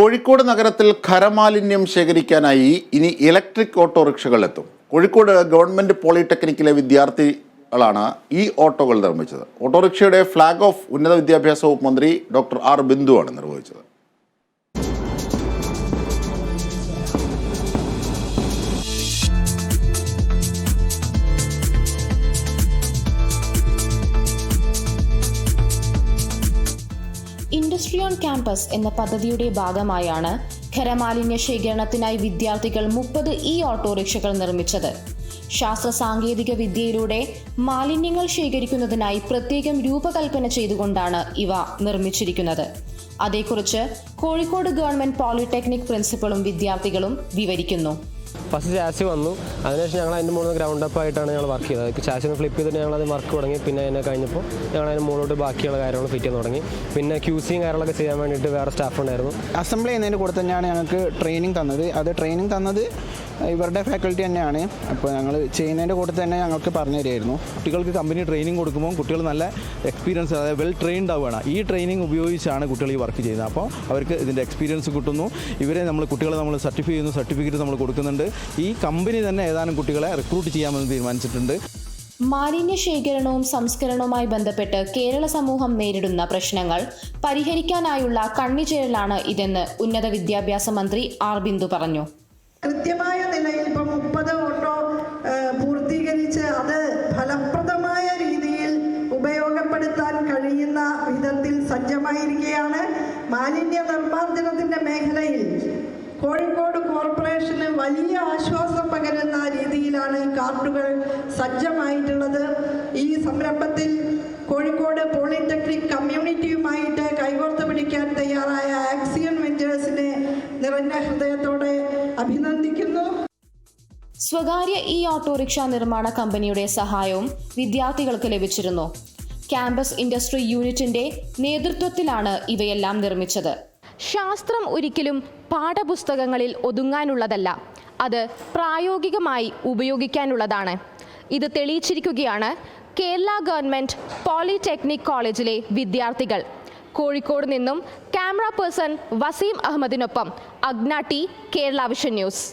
കോഴിക്കോട് നഗരത്തിൽ ഖരമാലിന്യം ശേഖരിക്കാനായി ഇനി ഇലക്ട്രിക് ഓട്ടോറിക്ഷകൾ എത്തും. കോഴിക്കോട് ഗവൺമെന്റ് പോളിടെക്നിക്കിലെ വിദ്യാർത്ഥികളാണ് ഈ ഓട്ടോകൾ നിർമ്മിച്ചത്. ഓട്ടോറിക്ഷയുടെ ഫ്ലാഗ് ഓഫ് ഉന്നത വിദ്യാഭ്യാസ വകുപ്പ് മന്ത്രി ഡോക്ടർ ആർ ബിന്ദുവാണ് നിർവഹിച്ചത്. ഇൻഡസ്ട്രി ഓൺ ക്യാമ്പസ് എന്ന പദ്ധതിയുടെ ഭാഗമായാണ് ഖരമാലിന്യ ശേഖരണത്തിനായി വിദ്യാർത്ഥികൾ മുപ്പത് ഇ ഓട്ടോറിക്ഷകൾ നിർമ്മിച്ചത്. ശാസ്ത്ര സാങ്കേതിക വിദ്യയിലൂടെ മാലിന്യങ്ങൾ ശേഖരിക്കുന്നതിനായി പ്രത്യേകം രൂപകൽപ്പന ചെയ്തുകൊണ്ടാണ് ഇവ നിർമ്മിച്ചിരിക്കുന്നത്. അതേക്കുറിച്ച് കോഴിക്കോട് ഗവൺമെന്റ് പോളിടെക്നിക് പ്രിൻസിപ്പളും വിദ്യാർത്ഥികളും വിവരിക്കുന്നു. ഫസ്റ്റ് ചാസി വന്നു. അതിനുശേഷം ഞങ്ങൾ അതിന്റെ മുകളിൽ ഗ്രൗണ്ട് അപ്പ് ആയിട്ടാണ് ഞങ്ങൾ വർക്ക് ചെയ്തത്. ചാസി ഒന്ന് ഫ്ലിപ്പ് ചെയ്തിട്ട് ഞങ്ങൾ അത് വർക്ക് തുടങ്ങി. പിന്നെ അതിനെ കഴിഞ്ഞപ്പോൾ ഞങ്ങൾ അതിന് മുകളിലോട്ട് ബാക്കിയുള്ള കാര്യങ്ങൾ ഫിറ്റ് ചെയ്യാൻ തുടങ്ങി. പിന്നെ ക്യൂസിയും കാര്യങ്ങളൊക്കെ ചെയ്യാൻ വേണ്ടിയിട്ട് വേറെ സ്റ്റാഫ് ഉണ്ടായിരുന്നു. അസംബ്ലി ചെയ്യുന്നതിന്റെ കൂടെ തന്നെയാണ് ഞങ്ങൾക്ക് ട്രെയിനിങ് തന്നത്. അത് ട്രെയിനിങ് തന്നത് ഇവരുടെ ഫാക്കൽറ്റി തന്നെയാണ്. അപ്പോൾ ഞങ്ങൾ ചെയ്യുന്നതിന്റെ കൂടെ തന്നെ ഞങ്ങൾക്ക് പറഞ്ഞു തരുമായിരുന്നു കുട്ടികൾക്ക് കമ്പനി ട്രെയിനിങ് കൊടുക്കുമ്പോൾ കുട്ടികൾ നല്ല എക്സ്പീരിയൻസ് അതായത് വെൽ ട്രെയിൻഡ് ആവുകയാണ്. ഈ ട്രെയിനിങ് ഉപയോഗിച്ചാണ് കുട്ടികൾ ഈ വർക്ക് ചെയ്യുന്നത്. അപ്പോൾ അവർക്ക് ഇതിന്റെ എക്സ്പീരിയൻസ് കിട്ടുന്നു. ഇവരെ നമ്മൾ കുട്ടികളെ നമ്മൾ സർട്ടിഫൈ ചെയ്യുന്നു സർട്ടിഫിക്കറ്റ് നമ്മൾ കൊടുക്കുന്നുണ്ട്. ഈ കമ്പനി തന്നെ ഏതാനും കുട്ടികളെ റിക്രൂട്ട് ചെയ്യാമെന്ന് തീരുമാനിച്ചിട്ടുണ്ട്. മാലിന്യ ശേഖരണവും സംസ്കരണവുമായി ബന്ധപ്പെട്ട് കേരള സമൂഹം നേരിടുന്ന പ്രശ്നങ്ങൾ പരിഹരിക്കാനായുള്ള കണ്ണിചേരലാണ് ഇതെന്ന് ഉന്നത വിദ്യാഭ്യാസ മന്ത്രി ആർ ബിന്ദു പറഞ്ഞു. കൃത്യമായ നിലയിൽ ഇപ്പം മുപ്പത് ഓട്ടോ പൂർത്തീകരിച്ച് അത് ഫലപ്രദമായ രീതിയിൽ ഉപയോഗപ്പെടുത്താൻ കഴിയുന്ന വിധത്തിൽ സജ്ജമായിരിക്കുകയാണ് മാലിന്യ നിർമ്മാർജനത്തിന്റെ മേഖലയിൽ. കോഴിക്കോട് കോർപ്പറേഷന് വലിയ ആശ്വാസം പകരുന്ന രീതിയിലാണ് ഈ കാർഡുകൾ സജ്ജമായിട്ടുള്ളത്. ഈ സംരംഭത്തിൽ കോഴിക്കോട് പോളിടെക്നിക് കമ്മ്യൂണിറ്റിയുമായിട്ട് കൈകോർത്ത് പിടിക്കാൻ തയ്യാറായ ആക്സിയൻ വെഞ്ചേഴ്സിനെ നിറഞ്ഞ ഹൃദയത്തോടെ അഭിനന്ദിക്കുന്നു. സ്വകാര്യ ഇ ഓട്ടോറിക്ഷ നിർമ്മാണ കമ്പനിയുടെ സഹായവും വിദ്യാർത്ഥികൾക്ക് ലഭിച്ചിരുന്നു. ക്യാമ്പസ് ഇൻഡസ്ട്രി യൂണിറ്റിന്റെ നേതൃത്വത്തിലാണ് ഇവയെല്ലാം നിർമ്മിച്ചത്. ശാസ്ത്രം ഒരിക്കലും പാഠപുസ്തകങ്ങളിൽ ഒതുങ്ങാനുള്ളതല്ല. അത് പ്രായോഗികമായി ഉപയോഗിക്കാനുള്ളതാണ്. ഇത് തെളിയിച്ചിരിക്കുകയാണ് കേരള ഗവൺമെന്റ് പോളിടെക്നിക് കോളേജിലെ വിദ്യാർത്ഥികൾ. കോഴിക്കോട് നിന്നും ക്യാമറ പേഴ്സൺ വസീം അഹമ്മദിനൊപ്പം അഗ്നാട്ടി കേരള വിഷൻ ന്യൂസ്.